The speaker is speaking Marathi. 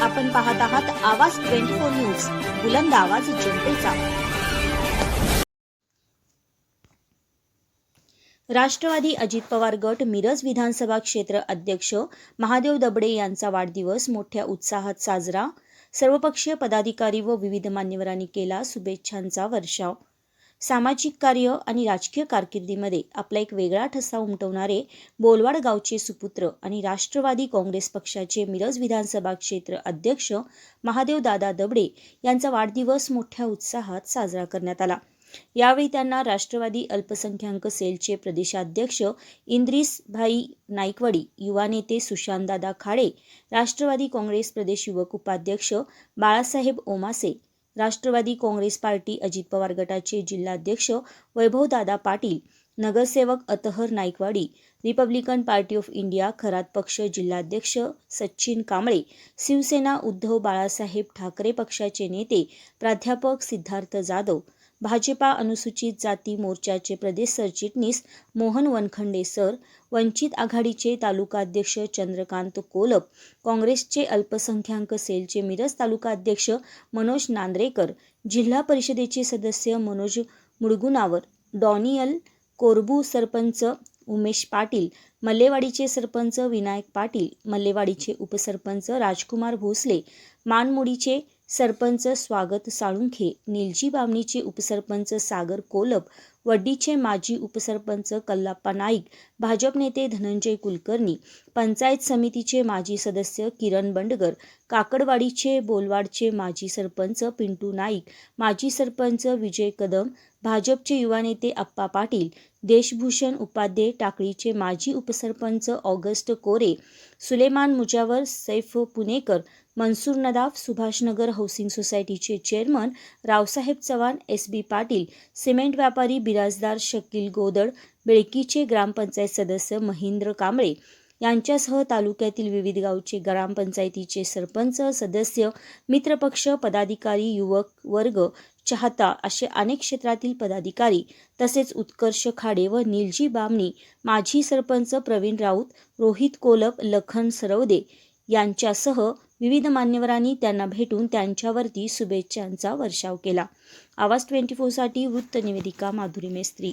आपण पाहत आहात आवाज ट्वेंटी फोर न्यूज बुलंद आवाज जनतेचा. राष्ट्रवादी अजित पवार गट मिरज विधानसभा क्षेत्र अध्यक्ष महादेव दबडे यांचा वाढदिवस मोठ्या उत्साहात साजरा. सर्वपक्षीय पदाधिकारी व विविध मान्यवरांनी केला शुभेच्छांचा वर्षाव. सामाजिक कार्य आणि राजकीय कारकिर्दीमध्ये आपला एक वेगळा ठसा उमटवणारे बोलवाड गावचे सुपुत्र आणि राष्ट्रवादी काँग्रेस पक्षाचे मिरज विधानसभा क्षेत्र अध्यक्ष महादेव दादा दबडे यांचा वाढदिवस मोठ्या उत्साहात साजरा करण्यात आला. यावेळी त्यांना राष्ट्रवादी अल्पसंख्याक सेलचे प्रदेशाध्यक्ष इंद्रिसभाई नाईकवाडी युवा नेते सुशांतदादा खाडे राष्ट्रवादी काँग्रेस प्रदेश युवक उपाध्यक्ष बाळासाहेब ओमासे राष्ट्रवादी काँग्रेस पार्टी अजित पवार गटाचे जिल्हाध्यक्ष वैभवदादा पाटील नगरसेवक Athar Naikwadi Republican Party of India Kharat पक्ष जिल्हाध्यक्ष सचिन कांबळे शिवसेना उद्धव बाळासाहेब ठाकरे पक्षाचे नेते प्राध्यापक सिद्धार्थ जाधव भाजपा अनुसूचित जाती मोर्चाचे प्रदेश सरचिटणीस मोहन वनखंडे सर वंचित आघाडीचे तालुकाध्यक्ष चंद्रकांत कोलप काँग्रेसचे अल्पसंख्याक सेलचे मिरज तालुकाध्यक्ष मनोज नांद्रेकर जिल्हा परिषदेचे सदस्य मनोज मुडगुनावर डॉनियल कोरबू सरपंच उमेश पाटील मल्लेवाडीचे सरपंच विनायक पाटील मल्लेवाडीचे उपसरपंच राजकुमार भोसले मानमोडीचे सरपंच स्वागत साळुंखे निलजी बामणीचे उपसरपंच सागर कोलप वड्डीचे माजी उपसरपंच कल्लाप्पा नाईक भाजप नेते धनंजय कुलकर्णी पंचायत समितीचे माजी सदस्य किरण बंडगर काकडवाडीचे बोलवाडचे माजी सरपंच पिंटू नाईक माजी सरपंच विजय कदम भाजपचे युवा नेते आप्पा पाटील देशभूषण उपाध्ये टाकळीचे माजी उपसरपंच ऑगस्ट कोरे सुलेमान मुजावर सैफ पुणेकर मनसूर नदाफ सुभाषनगर हाऊसिंग सोसायटीचे chairman Raosaheb Chavan S B Patil cement व्यापारी बिराजदार शकील गोदड बेळकीचे ग्रामपंचायत सदस्य महेंद्र कांबळे यांच्यासह तालुक्यातील विविध गावचे ग्रामपंचायतीचे सरपंच सदस्य मित्रपक्ष पदाधिकारी युवक वर्ग चाहता असे अनेक क्षेत्रातील पदाधिकारी तसेच उत्कर्ष खाडे व निलजी बामणी माजी सरपंच प्रवीण राऊत रोहित कोलप लखन सरवदे यांच्यासह विविध मान्यवरांनी त्यांना भेटून त्यांच्यावरती शुभेच्छांचा वर्षाव केला. आवाज ट्वेंटी फोरसाठी वृत्तनिवेदिका माधुरी मेस्त्री.